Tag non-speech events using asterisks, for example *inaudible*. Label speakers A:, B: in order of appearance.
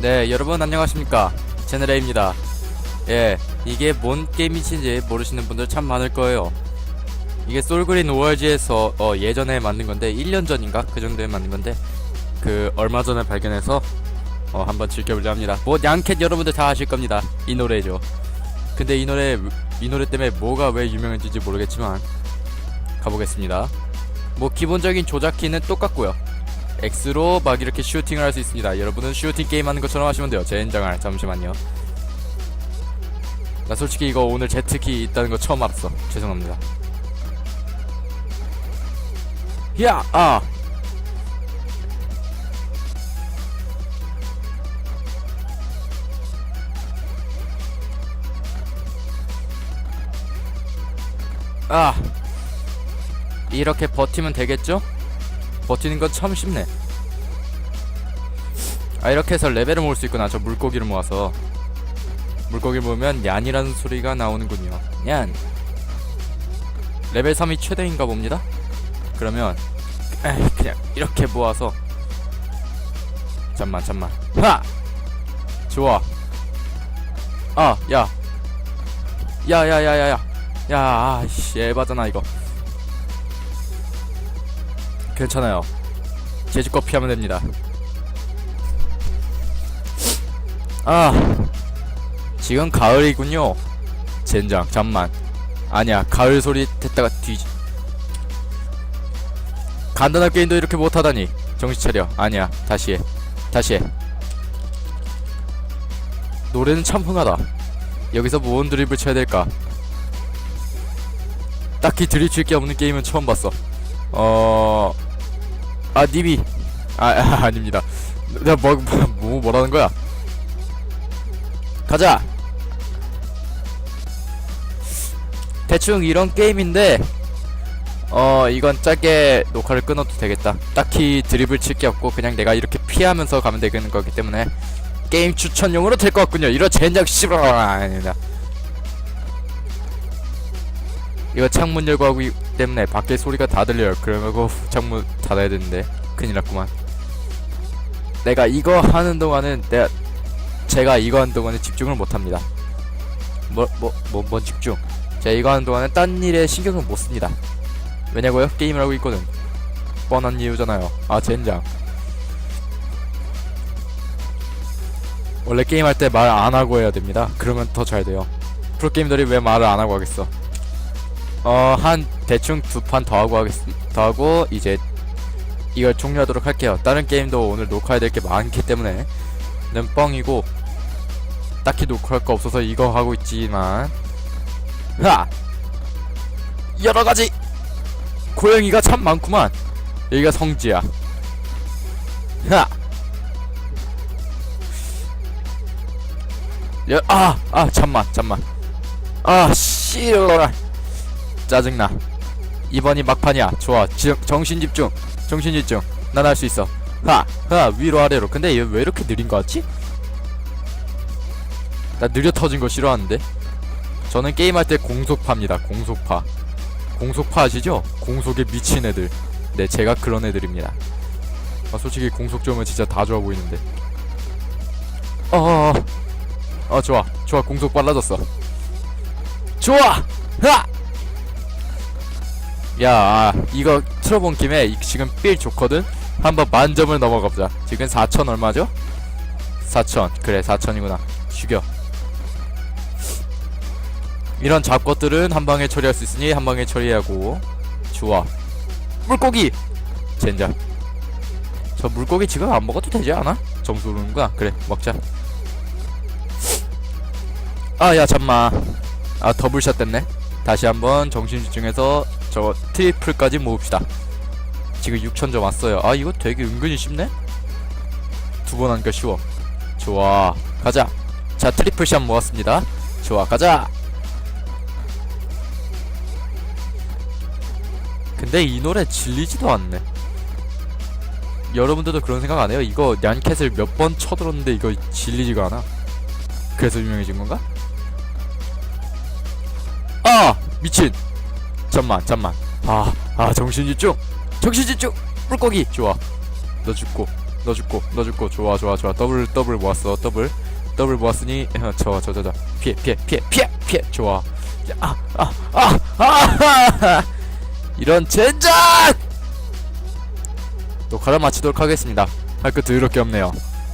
A: 네, 여러분 안녕하십니까. 제네레입니다. 예, 이게 뭔 게임이신지 모르시는 분들 참 많을 거예요. 이게 솔그린 ORG에서 어, 예전에 만든 건데, 1년 전인가? 그 정도에 만든 건데, 그, 얼마 전에 발견해서, 어, 한번 즐겨보려 합니다. 뭐, 양캣 여러분들 다 아실 겁니다. 이 노래죠. 근데 이 노래, 이 노래 때문에 뭐가 왜 유명해진지 모르겠지만, 가보겠습니다. 뭐, 기본적인 조작키는 똑같고요. X로 막 이렇게 슈팅을 할 수 있습니다. 여러분은 슈팅 게임 하는 것처럼 하시면 돼요. 젠장할 잠시만요. 나 솔직히 이거 오늘 Z키 있다는 거 처음 알았어. 죄송합니다. 야! 아! 아! 이렇게 버티면 되겠죠? 버티는 건 참 쉽네. 아 이렇게 해서 레벨을 모을 수 있구나. 저 물고기를 모아서 물고기를 모으면 얀이라는 소리가 나오는군요. 얀. 레벨 3이 최대인가 봅니다. 그러면 에이, 그냥 이렇게 모아서 잠만 잠만. 하. 좋아. 아, 야. 야, 야, 야, 야, 야. 야, 아씨, 에바잖아 이거. 괜찮아요. 제주거 피하면 됩니다. 아, 지금 가을이군요. 젠장, 잠만. 아니야, 가을 소리 듣다가 뒤지. 간단한 게임도 이렇게 못하다니. 정신 차려. 아니야, 다시 해. 다시 해. 노래는 참 흥하다. 여기서 무언 드립을 쳐야 될까? 딱히 드립 칠 게 없는 게임은 처음 봤어. 어, 아, 니비. 아, *laughs* 아 아닙니다. 내가 뭐, 뭐, 뭐라는 거야? 가자! 대충 이런 게임인데, 어, 이건 짧게 녹화를 끊어도 되겠다. 딱히 드립을 칠 게 없고, 그냥 내가 이렇게 피하면서 가면 되는 거기 때문에, 게임 추천용으로 될 것 같군요. 이런 젠장 씨발 아닙니다. 이거 창문 열고 하기 때문에 밖에 소리가 다 들려요. 그러고 *laughs* 창문 닫아야 되는데 큰일 났구만. 내가 이거 하는 동안은 내가 제가 이거 하는 동안은 집중을 못 합니다. 뭐 뭐 뭐 뭔 집중? 제가 이거 하는 동안은 딴 일에 신경을 못 씁니다. 왜냐고요? 게임을 하고 있거든. 뻔한 이유잖아요. 아 젠장. 원래 게임할 때 말 안 하고 해야 됩니다. 그러면 더 잘 돼요. 프로게임들이 왜 말을 안 하고 하겠어? 어, 한 대충 두 판 더 하고 하겠, 더 하고 이제 이걸 종료하도록 할게요. 다른 게임도 오늘 녹화해야 될 게 많기 때문에 는 뻥이고 딱히 녹화할 거 없어서 이거 하고 있지만 하 여러 가지 고양이가 참 많구만. 여기가 성지야. 하. 여, 아, 아, 잠만, 잠만. 아, 씨발. 짜증나. 이번이 막판이야. 좋아. 지, 정신 집중. 정신 집중. 난 할 수 있어. 하, 하, 위로 아래로. 근데 얘 왜 이렇게 느린 거 같지? 나 느려 터진 거 싫어하는데. 저는 게임할 때 공속파입니다. 공속파. 공속파 아시죠? 공속에 미친 애들. 네, 제가 그런 애들입니다. 아, 솔직히 공속 좀 진짜 다 좋아 보이는데. 어, 어, 어, 어, 좋아. 좋아. 공속 빨라졌어. 좋아! 하! 야, 아, 이거 틀어본 김에 이- 지금 빌 좋거든? 한번 만점을 넘어가 보자. 지금 4천 얼마죠? 4천. 그래, 4천이구나. 죽여. 이런 잡것들은 한 방에 처리할 수 있으니 한 방에 처리하고. 좋아. 물고기! 젠장. 저 물고기 지금 안 먹어도 되지 않아? 점수 오르는구나. 그래, 먹자. 아, 야, 잠마. 아, 더블샷 됐네. 다시 한번 정신 집중해서 저 트리플까지 모읍시다. 지금 6천점 왔어요. 아 이거 되게 은근히 쉽네? 두 번 하니까 쉬워. 좋아. 가자. 자 트리플 샷 모았습니다. 좋아 가자. 근데 이 노래 질리지도 않네. 여러분들도 그런 생각 안 해요? 이거 얀캣을 몇 번 쳐들었는데 이거 질리지가 않아. 그래서 유명해진 건가? 아 미친 잠만 잠만. 아 아 정신 집중. 정신 집중. 물고기. 좋아. 너 죽고 너 죽고 너 죽고. 좋아 좋아 좋아. 더블 더블 모았어. 더블. 더블 모았으니 저저저저. 피해 피해 피해 피해 피해. 좋아. 아아아아 이런 젠장! 녹화를 마치도록 하겠습니다. 할거 더럽게 없네요